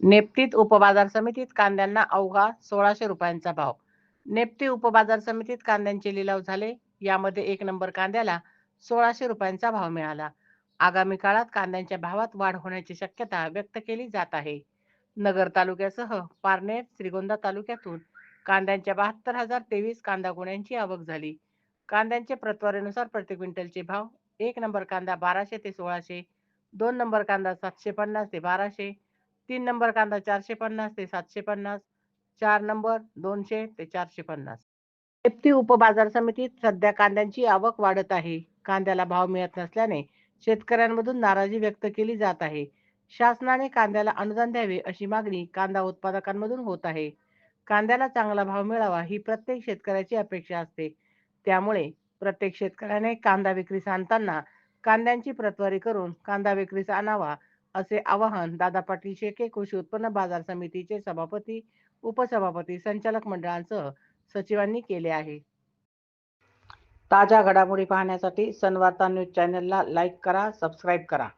नेप्तीत उपबाजार समितीत कांद्यांना अवघा सोळाशे रुपयांचा भाव. नेप्ती उपबाजार समितीत कांद्यांचे लिलाव झाले. यामध्ये एक नंबर कांद्याला सोळाशे रुपयांचा भाव मिळाला. आगामी काळात कांद्यांच्या भावात वाढ होण्याची शक्यता व्यक्त केली जात आहे. नगर तालुक्यासह पारनेर श्रीगोंदा तालुक्यातून कांद्यांच्या बहात्तर हजार तेवीस कांदा गुण्यांची आवक झाली. कांद्यांचे प्रतवारीनुसार प्रति क्विंटलचे भाव एक नंबर कांदा बाराशे ते सोळाशे दोन नंबर कांदा सातशे पन्नास ते बाराशे तीन नंबर कांदा चारशे पन्नास ते सातशे पन्नास. चार नंबर दोनशे ते चारशे पन्नास. शेप्ती उपबाजार समितीत सध्या कांद्यांची आवक वाढत आहे. कांद्याला भाव मिळत नसल्याने शेतकऱ्यांमधून नाराजी व्यक्त केली जात आहे. शासनाने कांद्याला अनुदान द्यावे अशी मागणी कांदा उत्पादकांमधून होत आहे. कांद्याला चांगला भाव मिळावा ही प्रत्येक शेतकऱ्याची अपेक्षा असते. त्यामुळे प्रत्येक शेतकऱ्याने कांदा विक्रीस आणताना कांद्यांची प्रतवारी करून कांदा विक्रीस आणावा असे आवाहन दादा पाटील शेके कृषी उत्पन्न बाजार समितीचे सभापती उपसभापती संचालक मंडळांसह सचिवांनी केले आहे. ताज्या घडामोडी पाहण्यासाठी सनवार्ता न्यूज चॅनलला लाईक करा सबस्क्राईब करा.